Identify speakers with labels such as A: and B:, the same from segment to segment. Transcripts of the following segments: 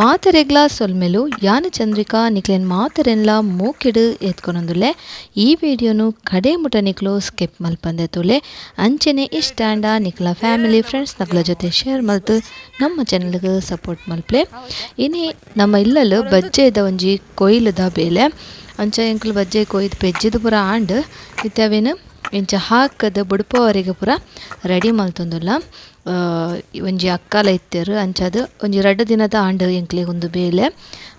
A: ಮಾತೆರೆಗ್ಲ ಸೊಲ್ಮೆಲು, ಯಾನ ಚಂದ್ರಿಕಾ ನಿಕ್ಲೆನ್ ಮಾತರೆನ್ಲ ಮೂಕಿಡು ಎತ್ಕೊನೊಂದುಲ್ಲೆ. ಈ ವಿಡಿಯೋನು ಕಡೆ ಮುಟ ನಿಕ್ಲು ಸ್ಕಿಪ್ ಮಲ್ಪಂದೆ ತುಲೆ. ಅಂಚೆನೆ ಇಷ್ಟಾಂಡ ನಿಕ್ಲ ಫ್ಯಾಮಿಲಿ, ಫ್ರೆಂಡ್ಸ್ ನಗ್ಲ ಜೊತೆ ಶೇರ್ ಮಲ್ತು ನಮ್ಮ ಚಾನಲ್ಗೆ ಸಪೋರ್ಟ್ ಮಲ್ಪ್ಲೆ. ಇನಿ ನಮ್ಮ ಇಲ್ಲಲು ಬಜ್ಜೆದ ಒಂಜಿ ಕೊಯ್ಲುದ ಬೇಲೆ. ಅಂಚ ಎಂಕ್ಲು ಬಜ್ಜೆ ಕೊಯ್ದು ಪೆಜ್ಜಿದು ಪುರ ಆಂಡ್ ಇತ್ತವೇನು ಇಂಚ ಹಾಕದ ಬುಡುಪವರೆಗೆ ಪುರ ರೆಡಿ ಮಲ್ತೊಂದುಲ್ಲ. ಒಂಜಿ ಅಕ್ಕಲ ಇತ್ತೆರ್, ಅಂಚಾದ್ ಒಂಜಿ ರಡ್ಡ್ ದಿನದ ಆಂಡ್ ಎಂಕ್ಲೆಗ್ ಉಂದು ಬೇಲೆ.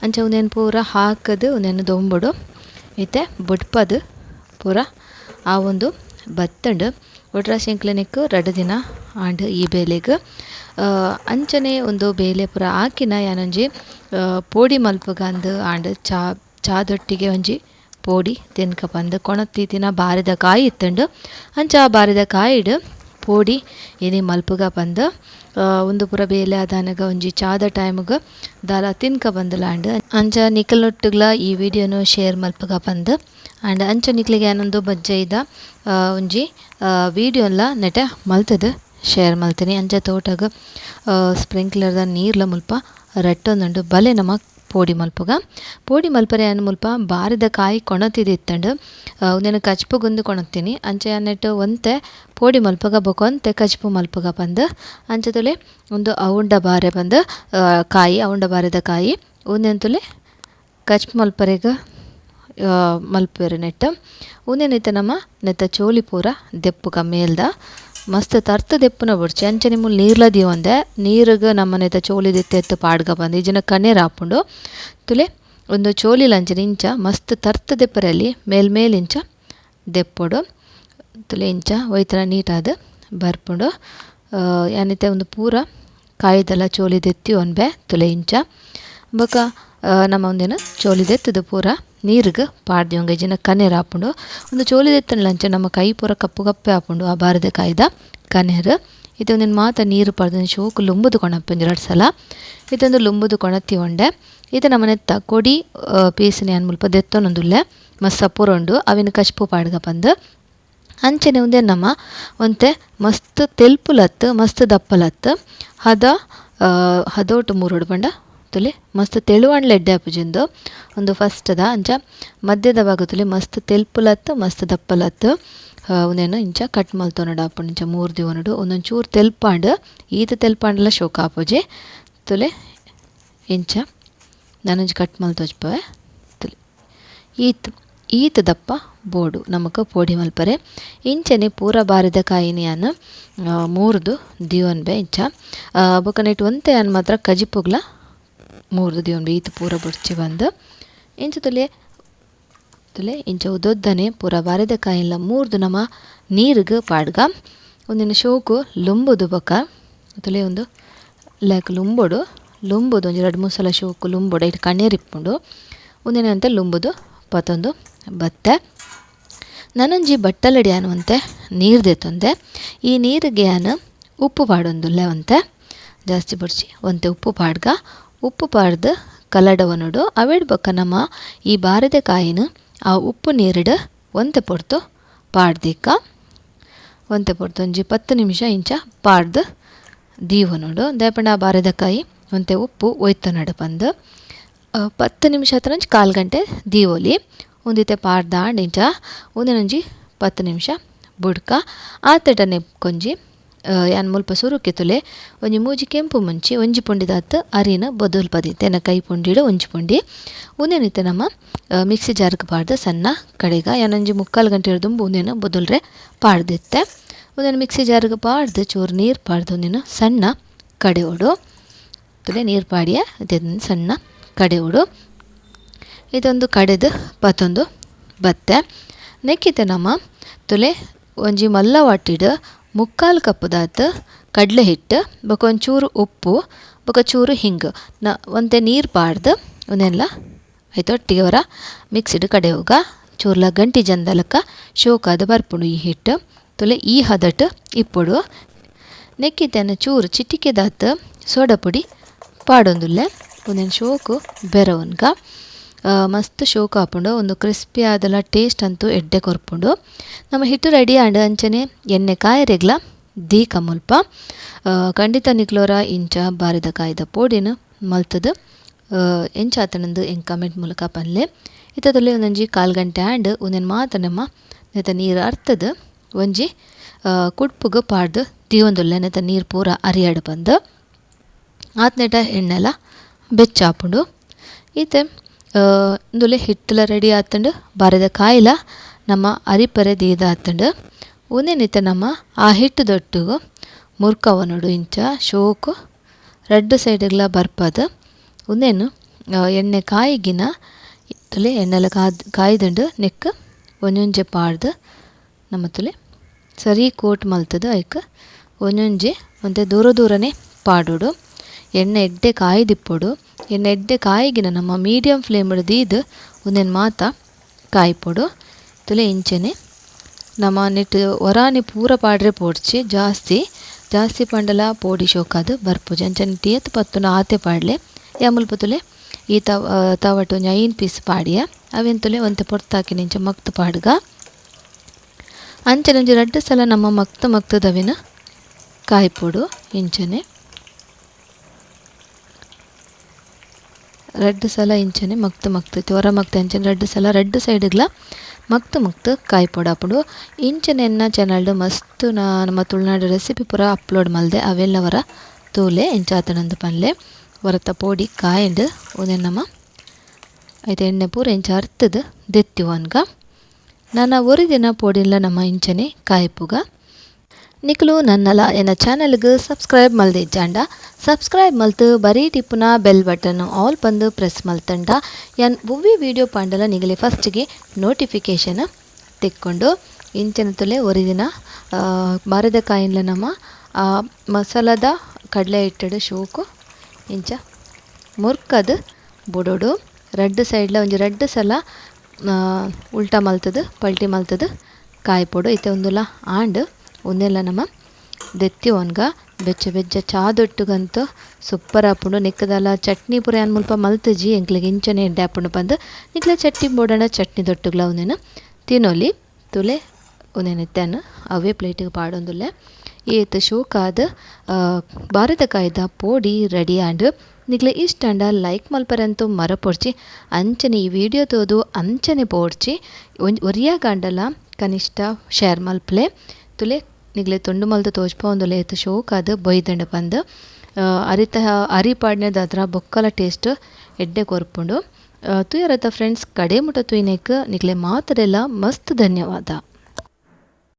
A: ಅಂಚ ಉಂದೆನ್ ಪೂರ ಹಾಕದ್ ಉಂದೆನ್ ದೊಂಬುಡು, ಇತ್ತೆ ಬುಡ್ಪದ್ ಪೂರ ಆ ಒಂದು ಬತ್ತಂಡ್. ಒಟ್ರಾಶಿ ಎಂಕ್ಲೆನಿಕ್ ರಡ್ಡ್ ದಿನ ಆಂಡ್ ಈ ಬೇಲೆಗ್. ಅಂಚನೆ ಒಂದು ಬೇಲೆ ಪೂರ ಹಾಕಿನ ಯಾನೊಂಜಿ ಪೋಡಿ ಮಲ್ಪುಗ ಅಂದ್ ಆಂಡ್ ಚಾ, ಚಾದೊಟ್ಟಿಗೆ ಒಂಜಿ ಪೋಡಿ ತೆನ್ಕ ಪಂದ್ ದಿನ ಬಾರಿದ ಕಾಯಿ ಇತ್ತಂಡು. ಅಂಚ ಆ ಬಾರಿದ ಕಾಯಿಡ್ ಪೋಡಿ ಏನಿ ಮಲ್ಪುಗ ಬಂದು ಒಂದು ಪೂರ ಬೇಲೆ ಆದಾನಗ ಒಂಜಿ ಚಾದ ಟೈಮ್ಗ ದಾಲ ತಿನ್ಕ ಬಂದುಲಾಂಡ್ ಅಂಚ ನಿಕಲ್ನೊಟ್ಟುಗ್ಲ ಈ ವಿಡಿಯೋನು ಶೇರ್ ಮಲ್ಪುಗ ಬಂದು. ಆ್ಯಂಡ್ ಅಂಚ ನಿಕ್ಲಿಗೆ ಏನೊಂದು ಬಜ್ಜೆ ಇದ ಆ, ಒಂಜಿ ವಿಡಿಯೋಲ ನೆಟೆ ಮಲ್ತದ ಶೇರ್ ಮಲ್ತೀನಿ. ಅಂಚ ತೋಟಗ ಸ್ಪ್ರಿಂಕ್ಲರ್ದ ನೀರ್ಲ ಮುಲ್ಪ ರಟ್ಟೊಂದುಂಡು ಬಲೆ ನಮ ಪೋಡಿ ಮಲ್ಪುಗ. ಪೋಡಿ ಮಲ್ಪರೆ ಅನ್ ಮುಲ್ಪ ಬಾರದ ಕಾಯಿ ಕೊಣತಿದಿತ್ತಂಡು ಉಂದೆನ ಕಚ್ಪುಗುಂದು ಕೊಣತೀನಿ ಅಂಚೆ ನೆಟ್ಟು ಒಂತೆ ಪೋಡಿ ಮಲ್ಪಗ ಬೊಕೊಂತೆ ಕಚ್ಪು ಮಲ್ಪಗ ಬಂದು. ಅಂಚೆ ತುಲೆ ಒಂದು ಅವುಂಡ ಬಾರೆ ಬಂದು ಕಾಯಿ, ಅವುಂಡ ಬಾರೆದ ಕಾಯಿ. ಉಂದೆನ್ ತುಲೆ ಕಚ್ಪು ಮಲ್ಪರೆಗ ಮಲ್ಪರೆ ನೆಟ್ಟ್. ಉಂದೆನ್ ನಮ್ಮ ನೆತ್ತ ಚೋಲಿ ಪೂರ ದೆಪ್ಪುಗ ಮೇಲ್ದ. ಮಸ್ತ್ ತರ್ತ ದೆಪ್ಪುನ ಬುಡ್ಚಿ. ಅಂಚೆ ನಿಮ್ಮುಲ್ ನೀರ್ಲ ಒಂದೆ. ನೀರ್ಗ್ ನಮ್ಮ ನೆತ್ತ ಚೋಲಿ ದಿತ್ತೆ ಎತ್ತು ಪಾಡ್ಗ ಬಂದು. ಇಜಿನ ಕಣ್ಣೀರ್ ಆಪುಂಡು ತುಲೆ, ಒಂದು ಚೋಲಿಲ ಅಂಚನೆ ಇಂಚ, ಮಸ್ತ್ ತರ್ತ ದೆಪ್ಪರಲ್ಲಿ ಮೇಲ್ ಮೇಲ್ ಇಂಚ ದೆಪ್ಪೊಡು. ತುಲೆ ಇಂಚ ಒಯ್ತರ ನೀಟಾದ ಬರ್ಪುಂಡು. ಯಾನಿತ್ತೆ ಒಂದು ಪೂರ ಕಾಯ್ದಲ್ಲ ಚೋಲಿ ದೆತ್ತಿ ಒನ್ಬೆ ತುಲೆ ಇಂಚ. ಬೊಕ ನಮ್ಮ ಒಂದೇನು ಚೋಲಿ ದೆತ್ತದು ಪೂರ. ನೀರ್ಗ್ ಪಾಡ್ದಿ ಒಂಗ ಕನೆರ್ ಆಪುಂಡು ಒಂದು ಚೋಲಿ ದೆತ್ತನ್ಲ ಅಂಚ ನಮ್ಮ ಕೈ ಪೂರ ಕಪ್ಪು ಕಪ್ಪೆ ಆಪುಂಡು ಆ ಬಾರದ ಕಾಯ್ದ ಕನೇರ್ ಇದು ಒಂದಿನ ಮಾತ ನೀರು ಪಡ್ದು ಶೋಕು ಲುಂಬುದು ಕೊಣಪ್ಪು ಎರಡು ಸಲ. ಇದೊಂದು ಲುಂಬುದು ಕೊಣತಿ ಒಂಡೆ. ಇದು ನಮ್ಮ ನೆತ್ತ ಕೊಡಿ ಪೀಸಿನ ಏನ್ ಮುಲ್ಪ ದೆತ್ತೊನೊಂದುಲ್ಲೆ ಮಸ್ತ್ ಸಪೂರ ಉಂಡು, ಅವಿನ ಕಚ್ಪು ಪಾಡ್ಗ ಬಂದು ಅಂಚನೆ ಉಂದೆ ನಮ್ಮ ಒಂತೆ ಮಸ್ತ್ ತೆಲ್ಪುಲತ್ ಮಸ್ತ್ ದಪ್ಪಲತ್ ಹದ ಹದೋಟು ಮೂರೋಡು ಪಂಡ ತುಲೆ ಮಸ್ತ್ ತೆಳುವಣ್ಣ ಎಡ್ಡೆ ಒಂದು ದ ಅಂಚ ಮಧ್ಯದ ಭಾಗ ತುಲೆ ಮಸ್ತ್ ತೆಲ್ಪುಲತ್ ಮಸ್ತ್ ದಪ್ಪಲತ್ ಉಂದೆನು ಇಂಚ ಕಟ್ ಮಲ್ತೋನಡ ಆಪುಂಡು ಇಂಚ ಮೂರು ದಿವನಡು. ಒಂದೊಂದು ಚೂರು ತೆಲ್ಪಾಂಡ್ ಈತ ತೆಲ್ಪಾಂಡ್ಲ ಶೋಕ ಆಪುಜೆ ತುಲೆ ಇಂಚ ನಾನೊಂಜಿ ಕಟ್ ಮಲ್ತೋಜ್ಪವೆ ತುಲೆ ಈತ್, ಈತ ದಪ್ಪ ಬೋಡು ನಮಕ್ ಪೋಡಿ ಮಲ್ಪರೆ. ಇಂಚನೆ ಪೂರ ಬಾರಿದ ಕಾಯಿನಿಯನ್ ಮೂರ್ದು ದಿವನ್ಬೆ ಇಂಚ. ಬೊಕ ನೆಟ್ ಒಂತೆ ಅನ್ ಮಾತ್ರ ಕಜಿಪುಗ್ಲ ಮೂರ್ದು ದಿವನ್ಬೆ ಈತ್ ಪೂರ ಬುಡ್ಚಿ ಬಂದು, ಇಂಚ ತುಲೆ ತುಲೆ, ಇಂಚ ಉದೊದ್ದನೆ ಪೂರ ಬಾರಿದ ಕಾಯಿಲ್ಲ ಮೂರ್ದು ನಮ ನೀರ್ಗ್ ಪಾಡ್ಗ. ಒಂದಿನ ಶೋಕು ಲುಂಬುದು ಬೊಕ. ತುಲೆ ಒಂದು ಲೈಕ್ ಲುಂಬುಡು, ಲುಂಬುದು ಒಂಜಿ ಎರಡು ಮೂರು ಸಲ ಶೋಕು ಲುಂಬೊಡು ಇಪ್ಪುಂಡು. ಕಣ್ಣೀರಿಪ್ಪುಂಡು ಒಂದಿನಂತೆ ಲುಂಬುದು ಪತ್ತೊಂದು ಬತ್ತೆ. ನನೊಂಜಿ ಬಟ್ಟಲಡಿ ಅನ್ನುವಂತೆ ನೀರು ದೆತ್ತೊಂದೆ ಈ ನೀರಿಗೆ ಅನ್ನು ಉಪ್ಪು ಪಾಡೊಂದುಲ್ಲೆ ಒಂತೆ ಜಾಸ್ತಿ ಬುಡ್ಚಿ, ಒಂತೆ ಉಪ್ಪು ಪಾಡ್ಗ. ಉಪ್ಪು ಪಾರ್ದ ಕಲಡವನುಡು ಅವೆಡ್ ಬೊಕ ನಮ ಈ ಬಾರದ ಕಾಯಿನ ಆ ಉಪ್ಪು ನೀರ್ಡ್ ಒಂತೆ ಪೊಡ್ತು ಪಾಡ್ದಿಕ್ಕ ಒಂತೆ ಪೊಡ್ತು ಒಂಜಿ ಪತ್ತು ನಿಮಿಷ ಇಂಚ ಪಾಡ್ದು ದೀವನುಡು ದಾಯಪಂಡ ಆ ಬಾರದ ಕಾಯಿ ಒಂತೆ ಉಪ್ಪು ಒಯ್ತನಡು ಆ, ಪತ್ತು ನಿಮಿಷ ಹತ್ರ ಒಂಜಿ ಕಾಲು ಗಂಟೆ ದೀವೊಲಿ ಒಂದಿತೆ ಪಾಡ್ದಾಂಡ್ ಇಂಚ. ಒಂದಿನೊಂಜಿ ಪತ್ತು ನಿಮಿಷ ಬುಡ್ಕ. ಆತಟನೆ ಕೊಂಜಿ ಯಾನ್ ಮುಲ್ಪ ಸುರುಕ್ಕೆ ತುಲೆ ಒಂಜಿ ಮೂಜಿ ಕೆಂಪು ಮುಂಚಿ, ಒಂಜಿ ಪುಂಡಿದಾತ್ ಅರಿನ ಬದುಲ್ ಪದಿ ಎನ್ನ ಕೈ ಪುಂಡಿಡು ಒಂಜಿ ಪುಂಡಿ. ಉಂದೆನಿತ್ತೆ ನಮ್ಮ ಮಿಕ್ಸಿ ಜಾರ್ಗ್ ಪಾಡ್ದ ಸಣ್ಣ ಕಡೆಗ ಯಾನೊಂಜಿ ಮುಕ್ಕಾಲು ಗಂಟೆ ದುಂಬು ಉಂದೆನ ಬದಲ್ರೆ ಪಾಡ್ದಿತ್ತೆ. ಉಂದೆನ ಮಿಕ್ಸಿ ಜಾರ್ಗ್ ಪಾಡ್ದು, ಚೂರು ನೀರು ಪಾಡ್ದು ಉಂದೆನ ಸಣ್ಣ ಕಡೆ ಉಡು ತುಲೆ ನೀರು ಪಾಡಿಯ ಇದನ್ನು ಸಣ್ಣ ಕಡೆ ಉಡು ಇದೊಂದು ಕಡೆದು ಪತ್ತೊಂದು ಬತ್ತೆ. ನೆಕ್ಕಿತೆ ನಮ್ಮ ತುಲೆ, ಒಂಜಿ ಮಲ್ಲ ವಾಟಿಡ್ ಮುಕ್ಕಾಲು ಕಪ್ಪುದಾತ್ ಕಡಲೆ ಹಿಟ್ಟು ಬೊಕ ಒಂಚೂರು ಉಪ್ಪು ಬೊಕ ಚೂರು ಹಿಂಗ್. ನ ಒಂತೆ ನೀರು ಪಾಡ್ದು ಅವನ್ನೆಲ್ಲ ಆಯ್ತು, ಒಟ್ಟಿಗೆ ಅವರ ಮಿಕ್ಸಿಡ್ ಕಡೆ ಹೋಗ. ಚೂರ್ಲ ಗಂಟಿ ಜಂದಲಕ್ಕ ಶೋಕಾದ ಬರ್ಪುಂಡು ಈ ಹಿಟ್ಟು, ತುಲೆ ಈ ಹದಟ್ ಇಪ್ಪುಡು. ನೆಕ್ಕಿತೆನ ಚೂರು ಚಿಟಿಕೆದಾತ್ ಸೋಡಾ ಪುಡಿ, ಪಾಡೊಂದುಲ್ಲೆ ಒಂದೇನು ಶೋಕು, ಬೆರವನ್ಗ. ಮಸ್ತ್ ಶೋಕ್ ಆಪುಂಡು ಒಂದು ಕ್ರಿಸ್ಪಿ ಆದಲ್ಲ ಟೇಸ್ಟ್ ಅಂತೂ ಎಡ್ಡೆ ಕೊರ್ಪುಂಡು ನಮ್ಮ ಹಿಟ್ಟು ರೆಡಿ ಆಂಡ್ ಅಂಚನೆ, ಎಣ್ಣೆ ಕಾಯರೆಗ್ಲ ದೀಕ ಮುಲ್ಪ ಖಂಡಿತ ನಿಕ್ಲೋರ ಇಂಚ, ಬಾರಿದ ಕಾಯ್ದ ಪೋಡಿನ ಮಲ್ತದು ಎಂಚಾತನಂದು ಎಂಗ್ ಕಮೆಂಟ್ ಮೂಲಕ ಪಲ್ಲೆ. ಇತ್ತದಲ್ಲಿ ಒಂದೊಂಜಿ ಕಾಲು ಗಂಟೆ ಆಂಡ್ ಒಂದೇನು ಮಾತ್ರ ನಮ್ಮ ನೆತ ನೀರು ಅರ್ಥದ ಒಂಜಿ ಕುಡ್ಪುಗ ಪಾಡ್ದು ದೀವೊಂದುಲ್ಲೆ ನೆತ ನೀರು ಪೂರ ಅರಿಯಾಡ್ ಬಂದು. ಆತ್ನೆಟ ಎಣ್ಣೆಲ ಬೆಚ್ಚಾಪುಂಡು ಈತೆ ಉಂದುಲೆ ಹಿಟ್ಟುಲ ರೆಡಿ ಆತುಂಡು ಬಾರೆದ ಕಾಯಿಲ ನಮ್ಮ ಅರಿಪರೆ ದೀದ ಆತುಂಡು. ಉಂದೆನ್ ನಮ್ಮ ಆ ಹಿಟ್ಟುದೊಟ್ಟುಗು ಮುರ್ಕವನೊಡು ಇಂಚ, ಶೋಕು, ರಡ್ಡ್ ಸೈಡ್ಗ್ಲ ಬರ್ಪಾದ್. ಉಂದೆನ್ ಎಣ್ಣೆ ಕಾಯಿಗಿನ ತುಲೆ ಎಣ್ಣೆಲ ಕಾದ್, ಕಾಯ್ದುಂಡು ನೆಕ್ಕ್ ಒಂಜೊಂಜೆ ಪಾಡ್ದ್ ನಮ ಸರಿ ಕೋಟ್ ಮಲ್ತುದು ಐಕ್ ಒಂಜೊಂಜೆ ಒಂತೆ ದೂರ ದೂರನೆ ಪಾಡೊಡು. ಎಣ್ಣೆ ಎಡ್ಡೆ ಕಾಯ್ದಿಪ್ಪೊಡು. ಎಣ್ಣೆ ಎಡ್ಡೆ ಕಾಯಿಗಿನ ನಮ್ಮ ಮೀಡಿಯಂ ಫ್ಲೇಮ್ಡ್ ದೀದ್ ಉಂದೆನ್ ಮಾತ ಕಾಯಿಪೊಡು. ತುಲೆ ಇಂಚನೆ ನಮ ನೆಟ್ ಒರಾನೆ ಪೂರ ಪಾಡ್ರೆ ಪೋಡ್ಚಿ, ಜಾಸ್ತಿ ಜಾಸ್ತಿ ಪಂಡಲ ಪೋಡಿ ಶೋಕಾದ್ ಬರ್ಪುಜಿ. ಅಂಚನೆ ತಿಯತ್ ಪತ್ತುನ ಆತೆ ಪಾಡ್ಲೆ. ಯಾ ಮುಲ್ಪ ತುಲೆ ಈ ತವ, ತವಟ್ ಐನ್ ಪೀಸ್ ಪಾಡಿಯ. ಅವೆನ್ ತುಲೆ ಒಂತೆ ಪೊರ್ತಾಕಿನ ಇಂಚ ಮಕ್ತ್ ಪಾಡ್ಗ. ಅಂಚನೆ ರಡ್ಡ್ ಸಲ ನಮ್ಮ ಮಕ್ತ ಮಕ್ತದವಿನ ಕಾಯಿಪೊಡು ಇಂಚನೆ. ರಡ್ಡ್ ಸಲ ಇಂಚನೆ ಮಕ್ತು ಮಕ್ತು ಹೊರ ಮಕ್ತು ಇಂಚನೆ ರೆಡ್ ಸಲ ರಡ್ಡ್ ಸೈಡ್ಗ್ಲ. ಮಕ್ತು ಮಕ್ತು ಕಾಯಿ ಪೊಡಾಪುಡು ಇಂಚನೆನ್ನ ಚಾನಲ್ ಮಸ್ತ್ ನಾ ನಮ್ಮ ತುಳುನಾಡು ರೆಸಿಪಿ ಪೂರ ಅಪ್ಲೋಡ್ ಮಲ್ದೆ. ಅವೆಲ್ಲ ವರ ತೂಲೆ ಇಂಚಾತನಂದು ಪನ್ಲೆ ವರತ ಪೋಡಿ, ಕಾಯಂಡ್ ಉಂದೆನ್ ನಮ್ಮ ಐತೆ ಎಣ್ಣೆ ಪೂರ ಇಂಚ ಅರ್ಥದ ದೆತ್ತಿವನ್ಗ ನಾನ ಒರಿ ದಿನ ಪೋಡಿನ್ಲ ನಮ್ಮ ಇಂಚನೆ ಕಾಯಿಪುಗ ನಿಕುಲು ನನ್ನಲ ಎನ್ನ ಚಾನಲ್ಗೆ ಸಬ್ಸ್ಕ್ರೈಬ್ ಮಲ್ದೆ ಜಾಂಡ ಸಬ್ಸ್ಕ್ರೈಬ್ ಮಲ್ತು ಬರಿ ಟಿಪ್ಪುನ ಬೆಲ್ ಬಟನ್ ಆಲ್ ಬಂದು ಪ್ರೆಸ್ ಮಲ್ತಂಡ. ಎನ್ ಒವ್ವಿ ವಿಡಿಯೋ ಪಾಂಡಲ ನಿಗಲಿ ಫಸ್ಟ್ಗೆ ನೋಟಿಫಿಕೇಷನ್ ತೆಕ್ಕೊಂಡು ಇಂಚಿನ ತುಲೆ ಒರಿದಿನ ಮರದ ಕಾಯಿನ್ಲ ನಮ ಮಸಾಲದ ಕಡಲೆ ಇಟ್ಟಡು ಶೋಕು, ಇಂಚ, ಮುರ್ಕದ್ ಬುಡೊಡು ರೆಡ್ ಸೈಡ್ಲ ಒಂದು ರಡ್ಡ್ ಸಲ ಉಲ್ಟಾ ಮಲ್ತದ, ಪಲ್ಟಿ ಮಲ್ತುದು ಕಾಯಿಪೊಡು ಒಂದಲ್ಲ ಉಂದುಲ ಆಂಡ್ ನಮ್ಮ ದೆತ್ತಿ ಒನ್ಗ ಬೆಚ್ಚ ಬೆಚ್ಚ ಚಾದೊಟ್ಟುಗಂತೂ ಸೂಪರ್ ಆಪುಂಡು. ನಿಕ್ಕದಲ್ಲ ಚಟ್ನಿ ಪೂರ ಏನು ಮುಲ್ಪ ಮಲ್ತಜಿ ಎಂಕ್ಲಿಗೆ ಇಂಚನೆ ಎಡ್ಡೆ ಆಪುಂಡು ಪಂದ್. ನಿಕ್ಲ ಚಟ್ನಿ ಬೋಡಣ ಚಟ್ನಿ ದೊಟ್ಟುಗ್ಲ ಉಂದೆನ್. ತಿನ್ನೋಲಿ ತುಲೆ ಉಂದೆನ್ ಇತ್ತೆನ್ ಅವೇ ಪ್ಲೇಟಿಗೆ ಪಾಡೊಂದುಲ್ಲೆ. ಏತ್ ಶೋಕಾದ ಭಾರತ ಕಾಯ್ದ ಪೋಡಿ ರೆಡಿ ಆಂಡ್ ನಿಕ್ಲೆ ಇಷ್ಟ ಆಂಡ ಲೈಕ್ ಮಲ್ಪರಂತು ಮರಪೊಡ್ಚಿ, ಅಂಚನೆ ಈ ವಿಡಿಯೋ ತೋದು ಅಂಚನೆ ಪೋಡ್ಚಿ ಒರಿಯಾಗಾಂಡಲ ಕನಿಷ್ಠ ಶೇರ್ ಮಲ್ಪಲೆ. ತುಲೆ ನಿಕ್ಲೆ ತೊಂಡು ಮಲ್ತ್ ಶೋ ಏತ್ ಶೋಕಾದ್ ಬೈದ್ಂಡ ಪಂದ್ ಅರಿತ, ಅರಿ ಅದರ ಬೊಕ್ಕಲ ಟೇಸ್ಟ್ ಎಡ್ಡೆ ಕೊರ್ಪುಂಡು. ತುಯರತ ಫ್ರೆಂಡ್ಸ್ ಕಡೆ ಮುಟ ತೂಯಿನೆಕ್ ನಿಕ್ಲೆ ಎಲ್ಲ ಮಸ್ತ್ ಧನ್ಯವಾದ.